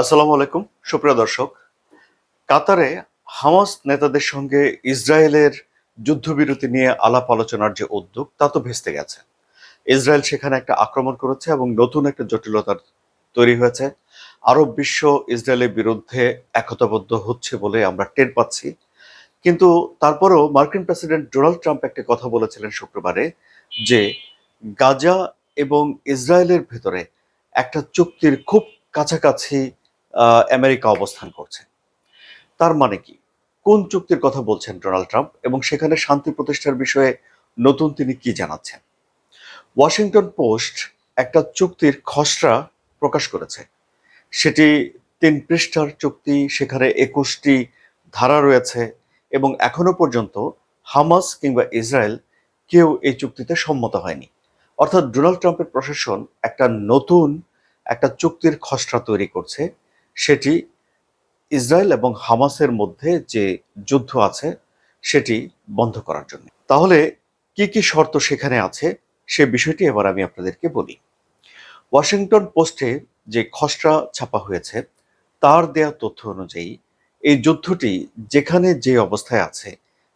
আসসালামু আলাইকুম, সুপ্রিয় দর্শক। কাতারে হামাস নেতাদের সঙ্গে ইসরায়েলের যুদ্ধবিরতি নিয়ে আলাপ আলোচনার যে উদ্যোগ, তা তো ভেস্তে গেছে। ইসরায়েল সেখানে একটা আক্রমণ করেছে এবং নতুন একটা জটিলতার তৈরি হয়েছে। আরব বিশ্ব ইসরায়েলের বিরুদ্ধে একতাবদ্ধ হচ্ছে বলে আমরা টের পাচ্ছি। কিন্তু তারপরেও মার্কিন প্রেসিডেন্ট ডোনাল্ড ট্রাম্প একটা কথা বলেছিলেন শুক্রবারে যে গাজা এবং ইসরায়েলের ভেতরে একটা চুক্তির খুব কাছাকাছি আমেরিকা অবস্থান করছে। তার মানে কি? কোন চুক্তির কথা বলছেন ডোনাল্ড ট্রাম্প এবং সেখানে শান্তি প্রতিষ্ঠার বিষয়ে নতুন তিনি কি জানাচ্ছেন? ওয়াশিংটন পোস্ট একটা চুক্তির খসড়া প্রকাশ করেছে। সেটি তিন পৃষ্ঠার চুক্তি, সেখানে একুশটি ধারা রয়েছে এবং এখনও পর্যন্ত হামাস কিংবা ইসরায়েল কেউ এই চুক্তিতে সম্মত হয়নি। অর্থাৎ ডোনাল্ড ট্রাম্পের প্রশাসন একটা নতুন একটা চুক্তির খসড়া তৈরি করছে সেটি ইসরায়েল এবং হামাসের মধ্যে যে যুদ্ধ আছে, সেটি বন্ধ করার জন্য। তাহলে কি কি শর্ত সেখানে আছে, সে বিষয়টি এবার আমি আপনাদেরকে বলি। ওয়াশিংটন পোস্টে যে খসড়া ছাপা হয়েছে, তার দেয়া তথ্য অনুযায়ী এই যুদ্ধটি যেখানে যে অবস্থায় আছে,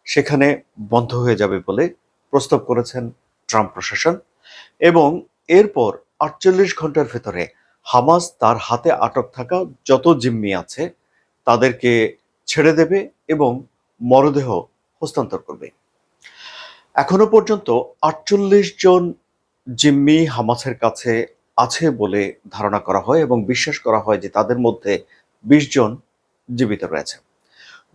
সেখানে বন্ধ হয়ে যাবে বলে প্রস্তাব করেছেন ট্রাম্প প্রশাসন এবং এরপর আটচল্লিশ ঘণ্টার ভেতরে হামাস তার হাতে আটক থাকা যত জিম্মি আছে, তাদেরকে ছেড়ে দেবে এবং মরদেহ হস্তান্তর করবে। এখনও পর্যন্ত আটচল্লিশ জন জিম্মি হামাসের কাছে আছে বলে ধারণা করা হয় এবং বিশ্বাস করা হয় যে তাদের মধ্যে বিশ জন জীবিত রয়েছে।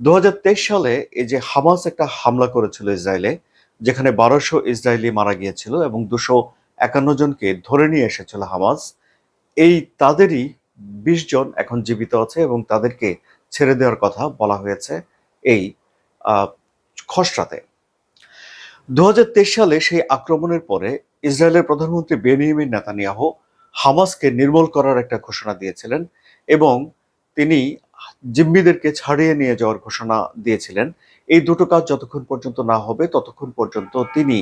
দু হাজার তেইশ সালে এই যে হামাস একটা হামলা করেছিল ইসরায়েলে, যেখানে বারোশো ইসরায়েলি মারা গিয়েছিল এবং দুশো একান্ন জনকে ধরে নিয়ে এসেছিল হামাস এই তাদেরই বিশ জন এখন জীবিত আছে এবং তাদেরকে ছেড়ে দেওয়ার কথা বলা হয়েছে এই খসড়াতে। দু হাজার তেইশ সালে সেই আক্রমণের পরে ইসরায়েলের প্রধানমন্ত্রী বেনিয়ামিন নেতানিয়াহু হামাসকে নির্মূল করার একটা ঘোষণা দিয়েছিলেন এবং তিনি জিম্মিদেরকে ছাড়িয়ে নিয়ে যাওয়ার ঘোষণা দিয়েছিলেন। এই দুটো কাজ যতক্ষণ পর্যন্ত না হবে, ততক্ষণ পর্যন্ত তিনি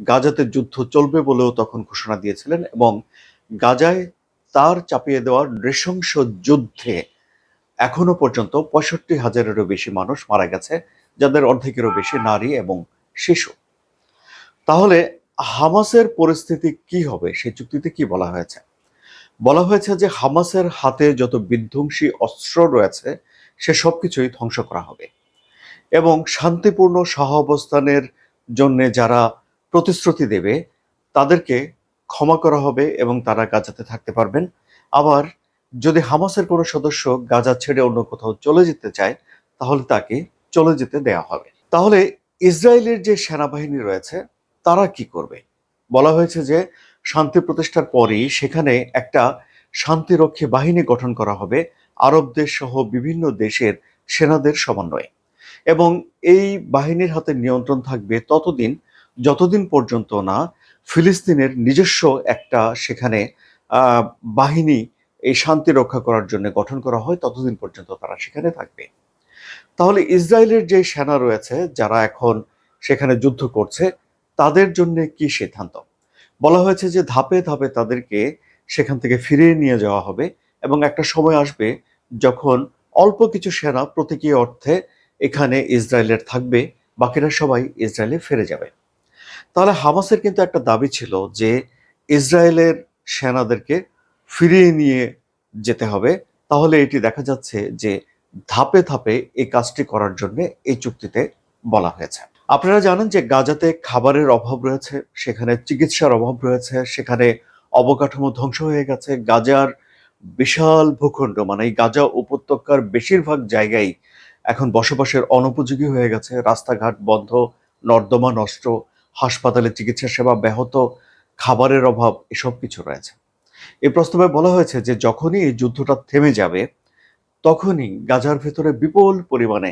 গাজাতে যুদ্ধ চলবে বলেও তখন ঘোষণা দিয়েছিলেন এবং গাজায় তার চাপিয়ে দেওয়ার নৃশংস যুদ্ধে এখনও পর্যন্ত পঁয়ষট্টি হাজারেরও বেশি মানুষ মারা গেছে, যাদের অর্ধেকেরও বেশি নারী এবং শিশু। তাহলে হামাসের পরিস্থিতি কি হবে? সেই চুক্তিতে কি বলা হয়েছে? বলা হয়েছে যে হামাসের হাতে যত বিধ্বংসী অস্ত্র রয়েছে, সে সব কিছুই ধ্বংস করা হবে। এবং শান্তিপূর্ণ সহাবস্থানের জন্য যারা প্রতিশ্রুতি দেবে, তাদেরকে ক্ষমা করা হবে এবং তারা গাজাতে থাকতে পারবেন। আবার যদি হামাসের কোনো সদস্য গাজা ছেড়ে অন্য কোথাও চলে যেতে চায়, তাহলে তাকে চলে যেতে দেওয়া হবে। তাহলে ইসরায়েলের যে সেনাবাহিনী রয়েছে, তারা কি করবে? বলা হয়েছে যে শান্তি প্রতিষ্ঠার পরই সেখানে একটা শান্তিরক্ষী বাহিনী গঠন করা হবে আরব দেশ সহ বিভিন্ন দেশের সেনাদের সমন্বয়ে। এবং এই বাহিনীর হাতে নিয়ন্ত্রণ থাকবে ততদিন, যতদিন পর্যন্ত না ফিলিস্তিনের নিজস্ব একটা সেখানে বাহিনী এই শান্তি রক্ষা করার জন্য গঠন করা হয়, ততদিন পর্যন্ত তারা সেখানে থাকবে। তাহলে ইসরায়েলের যে সেনা রয়েছে, যারা এখন সেখানে যুদ্ধ করছে, তাদের জন্য কি সিদ্ধান্ত? বলা হয়েছে যে ধাপে ধাপে তাদেরকে সেখান থেকে ফিরিয়ে নিয়ে যাওয়া হবে এবং একটা সময় আসবে যখন অল্প কিছু সেনা প্রতীকী অর্থে এখানে ইসরায়েলের থাকবে, বাকিরা সবাই ইসরায়েলে ফিরে যাবে। তাহলে হামাসের কিন্তু একটা দাবি ছিল যে ইসরায়েলের সেনাদেরকে ফিরিয়ে নিয়ে যেতে হবে। তাহলে এটি দেখা যাচ্ছে যে ধাপে ধাপে এই কাজটি করার জন্য এই চুক্তিতে বলা হয়েছে। আপনারা জানেন যে গাজাতে খাবারের অভাব রয়েছে, সেখানে চিকিৎসার অভাব রয়েছে, সেখানে অবকাঠামো ধ্বংস হয়ে গেছে। গাজার বিশাল ভূখণ্ড মানে এই গাজা উপত্যকার বেশিরভাগ জায়গায় এখন বসবাসের অনুপযোগী হয়ে গেছে। রাস্তাঘাট বন্ধ, নর্দমা নষ্ট হাসপাতালে চিকিৎসা সেবা, ব্যাহত খাবারের অভাব, এসব কিছু রয়েছে। এই প্রস্তাবে বলা হয়েছে যে, যখনই এই যুদ্ধটা থেমে যাবে, তখনই গাজার ভেতরে বিপুল পরিমাণে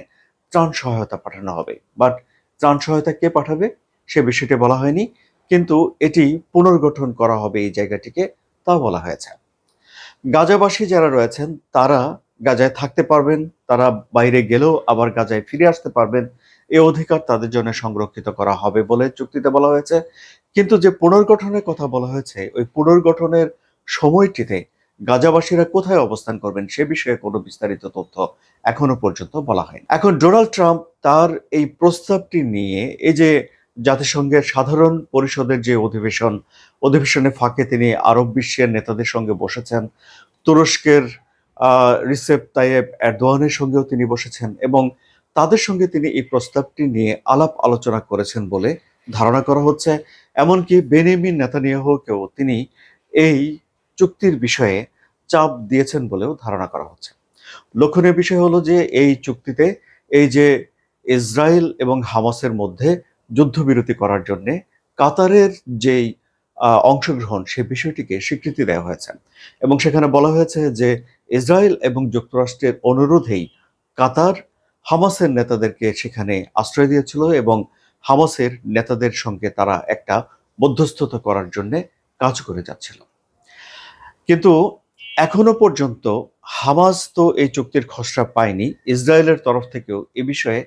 ত্রাণ সহায়তা পাঠানো হবে। বাট ত্রাণ সহায়তা কে পাঠাবে, সে বিষয়টি বলা হয়নি, কিন্তু এটি পুনর্গঠন করা হবে এই জায়গাটিকে তা বলা হয়েছে। গাজাবাসী যারা রয়েছেন, তারা গাজায় থাকতে পারবেন, তারা বাইরে গেলেও আবার গাজায় ফিরে আসতে পারবেন। এই অধিকার তাদের জন্য সংরক্ষিত করা হবে বলে চুক্তিতে বলা হয়েছে। কিন্তু যে পুনর্গঠনের কথা বলা হয়েছে, ওই পুনর্গঠনের সময়টিতে গাজাবাসীরা কোথায় অবস্থান করবেন সে বিষয়ে কোনো বিস্তারিত তথ্য এখনও পর্যন্ত বলা হয়নি। এখন ডোনাল্ড ট্রাম্প তার এই প্রস্তাবটি নিয়ে, এই যে জাতিসংঘের সাধারণ পরিষদের যে অধিবেশন অধিবেশনে ফাঁকে তিনি আরব বিশ্বের নেতাদের সঙ্গে বসেছেন, তুরস্কের রিসেপ তাইয়েব এরদোয়ানের সঙ্গেও তিনি বসেছেন এবং তাদের সঙ্গে তিনি এই প্রস্তাবটি নিয়ে আলাপ আলোচনা করেছেন বলে ধারণা করা হচ্ছে। এমনকি বেনিমিন নেতানিয়াহুকেও তিনি এই চুক্তির বিষয়ে চাপ দিয়েছেন বলেও ধারণা করা হচ্ছে। লক্ষণীয় বিষয় হলো যে এই চুক্তিতে এই যে ইসরায়েল এবং হামাসের মধ্যে যুদ্ধবিরতি করার জন্যে কাতারের যেই অংশগ্রহণ সে বিষয়টিকে স্বীকৃতি দেওয়া হয়েছে। এবং সেখানে বলা হয়েছে যে ইসরায়েল এবং যুক্তরাষ্ট্রের অনুরোধেই কাতার হামাসের নেতাদেরকে সেখানে আশ্রয় দিয়েছিল এবং হামাসের নেতাদের সঙ্গে তারা একটা মধ্যস্থতা করার জন্য কাজ করে যাচ্ছিল। কিন্তু এখনও পর্যন্ত হামাস তো এই চুক্তির খসড়া পায়নি, ইসরায়েলের তরফ থেকেও এ বিষয়ে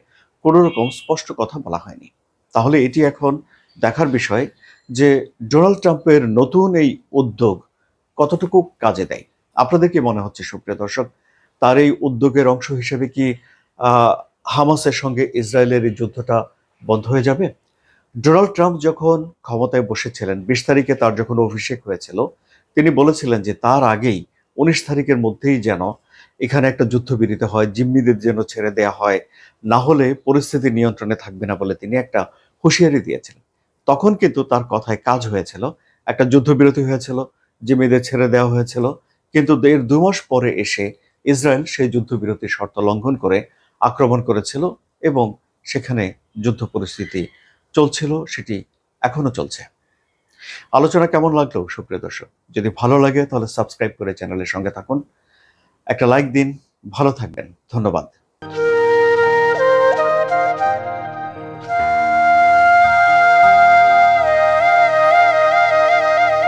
কোনো রকম স্পষ্ট কথা বলা হয়নি। তাহলে এটি এখন দেখার বিষয় যে ডোনাল্ড ট্রাম্পের নতুন এই উদ্যোগ কতটুকু কাজে দেয়। আপনাদের কি মনে হচ্ছে সুপ্রিয় দর্শক? তার এই উদ্যোগের অংশ হিসেবে কি হামাসের সঙ্গে ইসরায়েলের এই যুদ্ধটা বন্ধ হয়ে যাবে। ডোনাল্ড ট্রাম্প যখন ক্ষমতায় বসেছিলেন, বিশ তারিখে তার যখন অভিষেক হয়েছিল, তিনি বলেছিলেন যে তার আগেই উনিশ তারিখের মধ্যেই যেন এখানে একটা যুদ্ধবিরতি হয়, জিম্মিদের যেন ছেড়ে দেয়া হয়, না হলে পরিস্থিতি নিয়ন্ত্রণে থাকবে না বলে তিনি একটা হুঁশিয়ারি দিয়েছিলেন। তখন কিন্তু তার কথায় কাজ হয়েছিল, একটা যুদ্ধবিরতি হয়েছিল, জিম্মিদের ছেড়ে দেওয়া হয়েছিল, কিন্তু এর দু মাস পরে এসে ইসরায়েল সেই যুদ্ধবিরতির শর্ত লঙ্ঘন করে আক্রমণ করেছিল এবং সেখানে যুদ্ধ পরিস্থিতি চলছিল, সেটি এখনও চলছে। আলোচনা কেমন লাগল, সুপ্রিয় দর্শক? যদি ভালো লাগে, তাহলে সাবস্ক্রাইব করে চ্যানেলের সঙ্গে থাকুন। একটা লাইক দিন, ভালো থাকবেন। ধন্যবাদ।